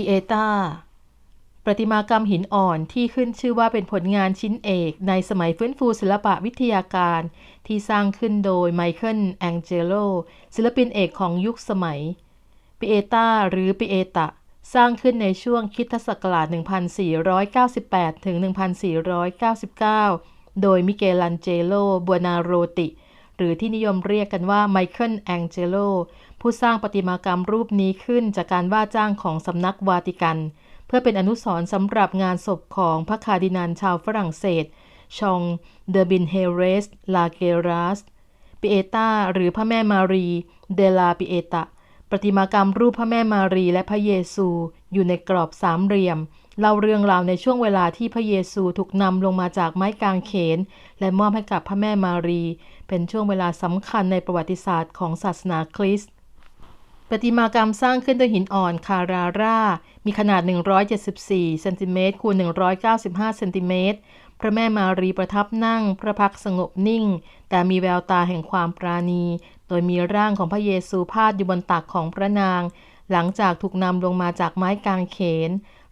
ปิเอตาประติมากรรมหินอ่อนที่ขึ้นชื่อว่าเป็นผลงานชิ้นเอกในสมัยฟื้นฟูศิลปะวิทยาการ ที่สร้างขึ้นโดยไมเคิลแองเจโลศิลปินเอกของยุคสมัย ปิเอตาหรือปิเอตะ สร้างขึ้นในช่วงคิดศักราช 1498 ถึง 1499 โดยมิเกลันเจโลบัวนาโรติ หรือที่นิยมเรียกกันว่าไมเคิลแองเจโลผู้สร้างประติมากรรมรูปนี้ขึ้นจากการว่าจ้างของสำนักวาติกัน เพื่อเป็นอนุสรณ์สำหรับงานศพของพระคาร์ดินัลชาวฝรั่งเศส ชองเดอบินเฮเรส ลาเกรัสปิเอตาหรือพระแม่มารี เดลาปิเอตา ประติมากรรมรูปพระแม่มารีและพระเยซู อยู่ในกรอบสามเหลี่ยมเล่าเรื่องราวในช่วงเวลาที่พระเยซูถูกนำลงมาจากไม้กางเขน และมอบให้กับพระแม่มารี เป็นช่วงเวลาสำคัญในประวัติศาสตร์ของศาสนาคริสต์ประติมากรรมสร้างขึ้นด้วยหินอ่อนคาราร่า มีขนาด 174 เซนติเมตรคูณ 195 เซนติเมตร พระแม่มารีประทับนั่ง พระพักสงบนิ่ง แต่มีแววตาแห่งความปราณี โดยมีร่างของพระเยซูพาดอยู่บนตักของพระนาง หลังจากถูกนำลงมาจากไม้กางเขน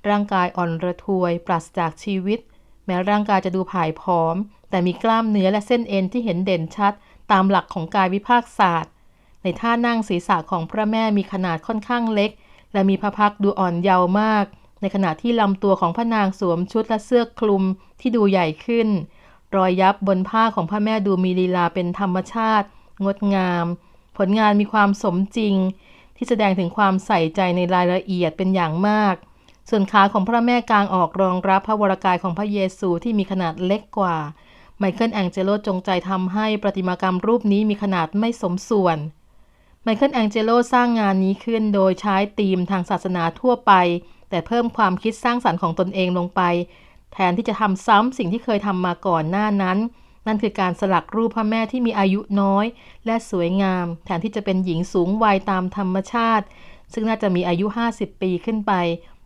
ร่างกายอ่อนระทวย ปราศจากชีวิต แม้ร่างกายจะดูผายผอม แต่มีกล้ามเนื้อและเส้นเอ็นที่เห็นเด่นชัด ตามหลักของกายวิภาคศาสตร์ ในท่านั่งศีรษะของพระแม่มีขนาดค่อนข้างเล็ก และมีพระพักดูอ่อนเยาว์มาก ในขณะที่ลำตัวของพระนางสวมชุดและเสื้อคลุมที่ดูใหญ่ขึ้น รอยยับบนผ้าของพระแม่ดูมีลีลาเป็นธรรมชาติ งดงาม ผลงานมีความสมจริง ที่แสดงถึงความใส่ใจในรายละเอียดเป็นอย่างมาก ส่วนขาของพระแม่กลางออกรองรับพระวรากายของพระเยซูที่มีขนาดเล็กกว่า ไมเคิลแองเจโลจงใจทำให้ประติมากรรมรูปนี้มีขนาดไม่สมส่วนไมเคิลแองเจโลสร้างงานนี้ขึ้นโดยใช้ธีมทางศาสนาทั่วไป แต่เพิ่มความคิดสร้างสรรค์ของตนเองลงไป แทนที่จะทำซ้ำสิ่งที่เคยทำมาก่อนหน้านั้น นั่นคือการสลักรูปพระแม่ที่มีอายุน้อย และสวยงาม แทนที่จะเป็นหญิงสูงวัยตามธรรมชาติ ซึ่งน่าจะมีอายุ 50 ปีขึ้นไป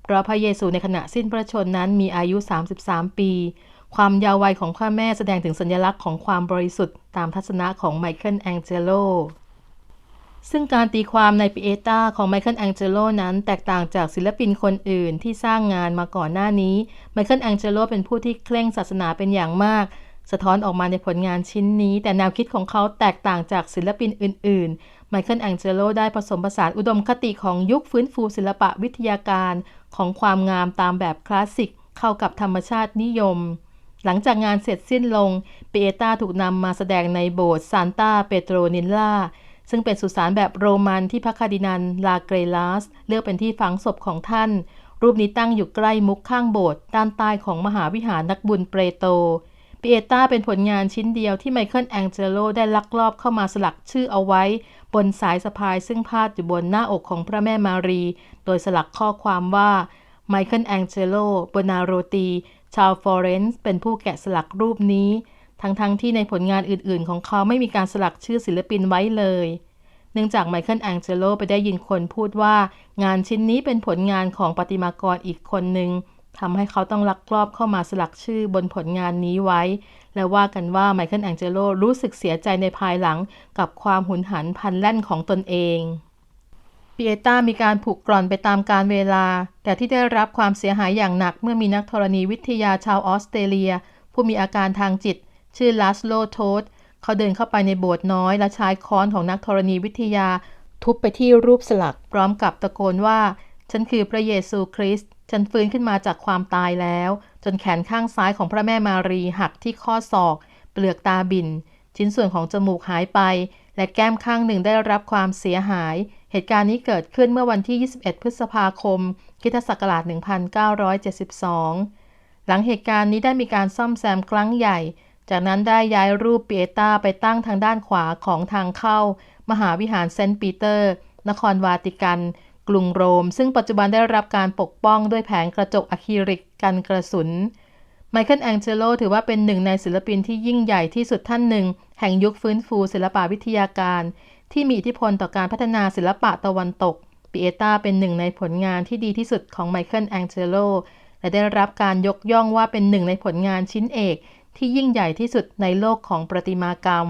เพราะพระเยซูในขณะสิ้นพระชนนั้นมีอายุ 33 ปี ความยาววัยของพระแม่แสดงถึงสัญลักษณ์ของความบริสุทธิ์ตามทัศนะของไมเคิลแองเจโล ซึ่งการตีความในปิเอตาของไมเคิลแองเจโลนั้นแตกต่างจากศิลปินคนอื่นที่สร้างงานมาก่อนหน้านี้ ไมเคิลแองเจโลเป็นผู้ที่เคร่งศาสนาเป็นอย่างมาก สะท้อนออกมาในผลงานชิ้นนี้ แต่แนวคิดของเขาแตกต่างจากศิลปินอื่น ๆ ไมเคิลแองเจโลได้ผสมผสานอุดมคติของยุคฟื้นฟูศิลปะวิทยาการของความงามตามแบบคลาสสิกเข้ากับธรรมชาตินิยมหลังจากงานเสร็จสิ้นลงปิเอตาถูกนำมาแสดงในโบสถ์ซานตาเปโตรนิลลา ซึ่งเป็นสุสานแบบโรมันที่พระคาดินันลาเกรลาส เลือกเป็นที่ฝังศพของท่าน รูปนี้ตั้งอยู่ใกล้มุกข้างโบสถ์ด้านใต้ของมหาวิหารนักบุญเปโตปิเอตาเป็นผลงานชิ้นเดียวที่ไมเคิลแองเจโลได้ลักลอบเข้ามาสลักชื่อเอาไว้ บนสายสะพายซึ่งพาดอยู่บนหน้าอกของพระแม่มารี โดยสลักข้อความว่าไมเคิลแองเจโลโบนาโรตี ชาวฟลอเรนซ์เป็นผู้แกะสลักรูปนี้ ทั้งๆทที่ในผลงานอื่นๆ ของเขาไม่มีการสลักชื่อศิลปินไว้เลย เนื่องจากไมเคิลแองเจโลไปได้ยินคนพูดว่างานชิ้นนี้เป็นผลงานของปฏิมากรอีกคนหนึ่งทำให้เขาต้องลักลอบเข้ามาสลักชื่อบนผลงานนี้ไว้ และว่ากันว่าไมเคิลแองเจโลรู้สึกเสียใจในภายหลังกับความหุนหันพันแล่นของตนเองปีเอต้ามีการผูกกร่อนไปตามการเวลา แต่ที่ได้รับความเสียหายอย่างหนักเมื่อมีนักธรณีวิทยาชาวออสเตรเลีย ผู้มีอาการทางจิต ชื่อลาสโลโทสเขาเดินเข้าไปในโบสถ์น้อย และใช้ค้อนของนักธรณีวิทยา ทุบไปที่รูปสลัก พร้อมกับตะโกนว่า ฉันคือพระเยซูคริสต์ ฉันฟื้นขึ้นมาจากความตายแล้ว จนแขนข้างซ้ายของพระแม่มารีหักที่ข้อศอก เปลือกตาบิน ชิ้นส่วนของจมูกหายไป และแก้มข้างหนึ่งได้รับความเสียหาย เหตุการณ์นี้เกิดขึ้นเมื่อวันที่ 21 พฤษภาคมคิทศักราช1972 หลังเหตุการณ์นี้ได้มีการซ่อมแซมครั้งใหญ่ จากนั้นได้ย้ายรูปเปียตาไปตั้งทางด้านขวาของทางเข้า มหาวิหารเซนต์ปีเตอร์ นครวาติกัน กรุงโรม ซึ่งปัจจุบันได้รับการปกป้องด้วยแผงกระจกอะคริลิกกันกระสุน ไมเคิลแองเจโลถือว่าเป็นหนึ่งในศิลปินที่ยิ่งใหญ่ที่สุดท่านหนึ่ง แห่งยุคฟื้นฟูศิลปวิทยาการ ที่มีอิทธิพลต่อการพัฒนาศิลปะตะวันตกปิเอตาเป็นหนึ่งในผลงานที่ดีที่สุดของไมเคิลแองเจโลและได้รับการยกย่องว่าเป็นหนึ่งในผลงานชิ้นเอก ที่ยิ่งใหญ่ที่สุดในโลกของประติมากรรม